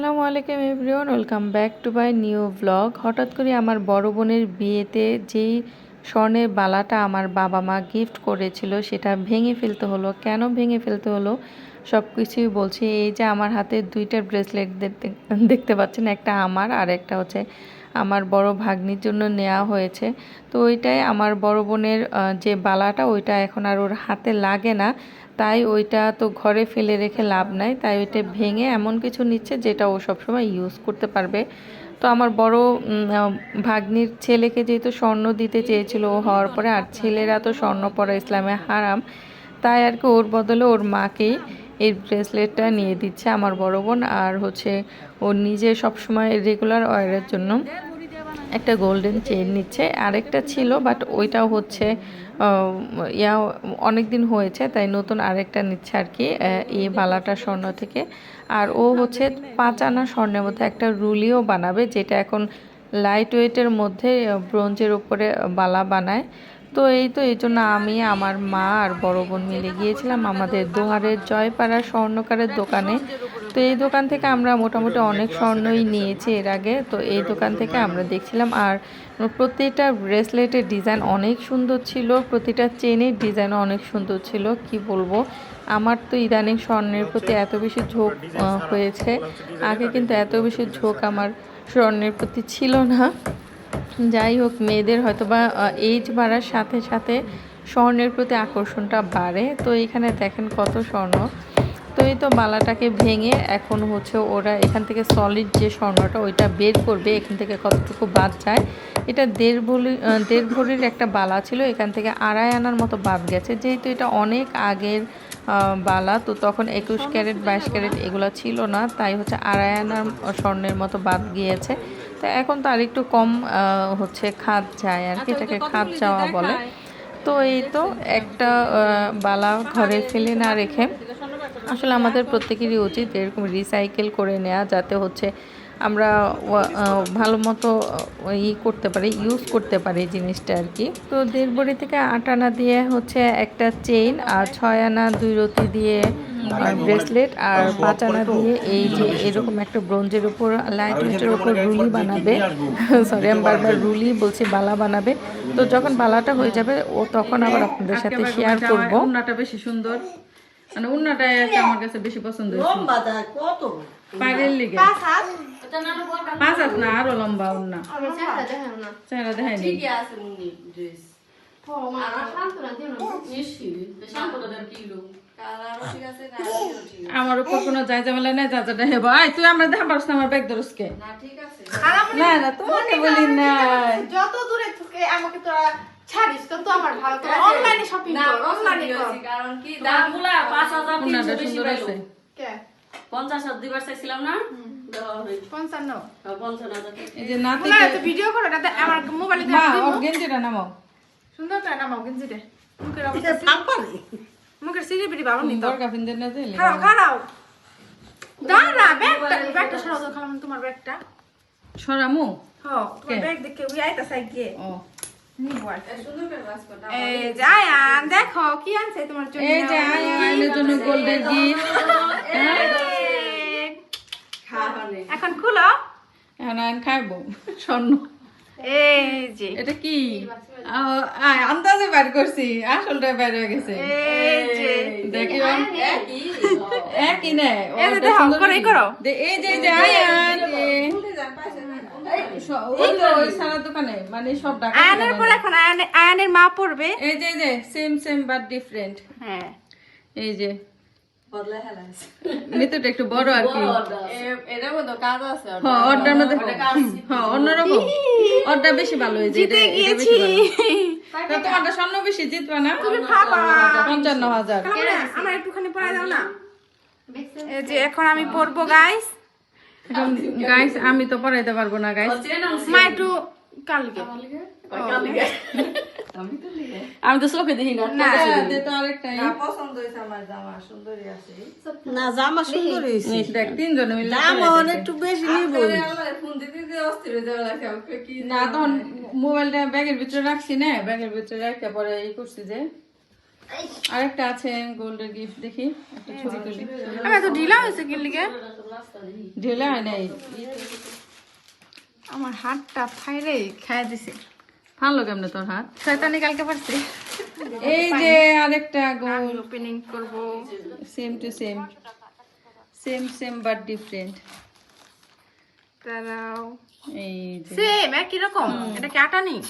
আসসালামু আলাইকুম everyone, welcome back to my new blog. হঠাৎ করে আমার বড় বোনের বিয়েতে যেই স্বর্ণের বালাটা আমার বাবা মা গিফট করেছিল, সেটা ভেঙে ফেলতে হলো। কেন ভেঙে ফেলতে হলো? সব কিছুই বলছি, এই যে আমার হাতে দুইটা ব্রেসলেট দেখতে পাচ্ছেন, একটা আমার আর একটা হচ্ছে আমার বড় ভাগ্নির জন্য নেওয়া হয়েছে। তো ওইটাই আমার বড় বোনের যে বালাটা, ওইটা এখন আর ওর হাতে লাগে না। তাই ওইটা তো ঘরে ফেলে রেখে লাভ নাই, তাই ওইটা ভেঙে এমন কিছু নিচ্ছে যেটা ও সবসময় ইউজ করতে পারবে। তো আমার বড় ভাগ্নির ছেলেকে যেহেতু স্বর্ণ দিতে চেয়েছিল ও হওয়ার পরে, আর ছেলেরা তো স্বর্ণ পরা ইসলামে হারাম, তাই আর কি ওর বদলে ওর মাকেই এই ব্রেসলেটটা নিয়ে দিচ্ছে আমার বড় বোন, আর হচ্ছে ও নিজে সবসময় রেগুলার ওয়ারের জন্য। একটা গোল্ডেন চেন নিচ্ছে। আরেকটা ছিল বাট ওইটাও হচ্ছে ইয়া অনেক দিন হয়েছে, তাই নতুন আরেকটা নিচ্ছে আর কি এই বালাটা স্বর্ণ থেকে। আর ও হচ্ছে পাঁচ আনা স্বর্ণের মধ্যে একটা রুলিও বানাবে, যেটা এখন লাইট ওয়েটের মধ্যে ব্রোঞ্জের উপরে বালা বানায়। তো এই তো, এই জন্য আমি, আমার মা আর বড় বোন মিলে গিয়েছিলাম আমাদের দোহারের জয়পাড়া স্বর্ণকারের দোকানে। তো এই দোকান থেকে আমরা মোটামুটি অনেক স্বর্ণই নিয়েছি এর আগে। তো এই দোকান থেকে আমরা দেখছিলাম আর প্রতিটা ব্রেসলেটের ডিজাইন অনেক সুন্দর ছিল, প্রতিটা চেনের ডিজাইনও অনেক সুন্দর ছিল, কি বলব? আমার তো ইদানিং স্বর্ণের প্রতি এত বেশি ঝোঁক হয়েছে। আগে কিন্তু এত বেশি ঝোঁক আমার স্বর্ণের প্রতি ছিল না। যাই হোক, মেয়েদের হয়তো বা এজ বাড়ার সাথে সাথে স্বর্ণের প্রতি আকর্ষণটা বাড়ে। তো এখানে দেখেন কত স্বর্ণ। তো এই তো বালাটাকে ভেঙে এখন হচ্ছে ওরা এখান থেকে সলিড যে স্বর্ণটা ওইটা বের করবে এখান থেকে কতটুকু বাদ যায়। এটা দেড় ভরি দেড় ভরির একটা বালা ছিল এখান থেকে আড়াই আনার মতো বাদ গেছে। যেহেতু এটা অনেক আগের বালা তো তখন একুশ ক্যারেট বাইশ ক্যারেট এগুলো ছিল না তাই হচ্ছে আড়াই আনার স্বর্ণের মতো বাদ গিয়েছে। তো এখন তো আর একটু কম হচ্ছে খাদ যায় আর কি এটাকে খাদ যাওয়া বলে। তো এই তো একটা বালা ঘরে ফেলে না রেখে আসলে আমাদের প্রত্যেকেরই উচিত এরকম রিসাইকেল করে নেওয়া যাতে হচ্ছে আমরা ভালো মতো ই করতে পারি ইউজ করতে পারি জিনিসটা আর কি। তো দেড় বড়ি থেকে আট আনা দিয়ে হচ্ছে একটা চেইন আর ছয় আনা দুই রতি দিয়ে ব্রেসলেট আর পাঁচ আনা দিয়ে এই যে এরকম একটা ব্রোঞ্জের উপর লাইট ওয়েটের উপর রুলি বানাবে। সরি আমি বারবার রুলি বলছি, বালা বানাবে। তো যখন বালাটা হয়ে যাবে, ও তখন আবার আপনাদের সাথে শেয়ার করব। বেশি সুন্দর। মানে উন্নাটাই আমার কাছে বেশি পছন্দ হয়েছে। কত? পায়ের লিগে। পাঁচ হাত? না আরও লম্বা উন্না। চেহারা দেখায়নি আমার উপর কোনো যাই ঝামেলা নেই যা যা হেব আই তুই আমরা দেখা পারছ না আমার ব্যাগ ধরসকে না না তোমাকে বলি না যত দূরে থেকে আমাকে তোরা ছাড়িস তো তো আমার ভালো অনলাইনে শপিং কর অনলাইনে কর। কারণ কি দামগুলা বেশি পাইলো। কে? দিবার চাইছিলাম না? নাতি মুখের সিঁড়ি বিড়ি ভালো নি দরকার ফিনদের না দিলে। খারাও খারাও দাঁড়া ব্যাগটা ব্যাগটা সরাও তোমার ব্যাগটা। সরামু? হ তোমার ব্যাগ দেখে উই আইতা সাই গিয়ে ও। দেখো কি আনছে তোমার জন্য? গোল্ডের এখন খুলো। এখন খাইবো স্বর্ণ। এই যে এটা কি? আন্দাজে বের করছি আসলটা বের হয়ে গেছে। এই যে। দেখি একই নে। এই যে দেখো, করো, এই করো। এই যে যে আয়ান মানে আয়ানের পর এখন আয়ানের মা পড়বে। এই যে এই যে সেম সেম বাট ডিফারেন্ট হ্যাঁ। এই যে। মিতুটা একটু বড় আর কি। এটার মধ্যে কাজ আছে হ্যাঁ অর্ডার মধ্যে হ্যাঁ অন্যরকম। অর্ডার বেশি ভালো হয়েছে জিতে গিয়েছি। তোমারটা স্বর্ণ বেশি জিতবা না? তুমি পঞ্চান্ন হাজার। আমার একটুখানি পড়াই দাও না। এই যে এখন আমি পড়ব গাইস এখন গাইস আমি তো পড়াইতে পারব না গাইস মা একটু কালকে কালি আমি তো চোখে দেখি না না জামা সুন্দর দেখ। তিনজনে মিলে দাম একটু বেশি নিবই না তখন মোবাইলটা ব্যাগের ভিতরে রাখছি না ব্যাগের ভিতরে রাখতে পরে এই করছি যে আরেকটা আছে গোল্ডের গিফট দেখি একটা ছবি তুলি। আমি এত ঢিলা হয়েছে কি? লিগে ঢেলে হয় নাই। আমার হাতটা ফাইরে খাই দিছে। ভালো কেমনে তোর হাত? শয়তানি কালকে পারছে। এই যে আরেকটা গোল ওপেনিং করব। Same to same same same but different তারাও। এই যে। সেম একই রকম। এটা কি আটা নেই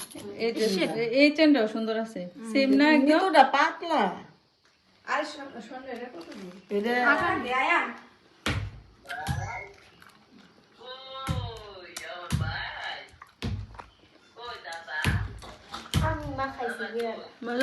এই যে এই চেনটাও সুন্দর আছে। সেম না একদম? পাতলা। এটা আটা দেয়া 没了。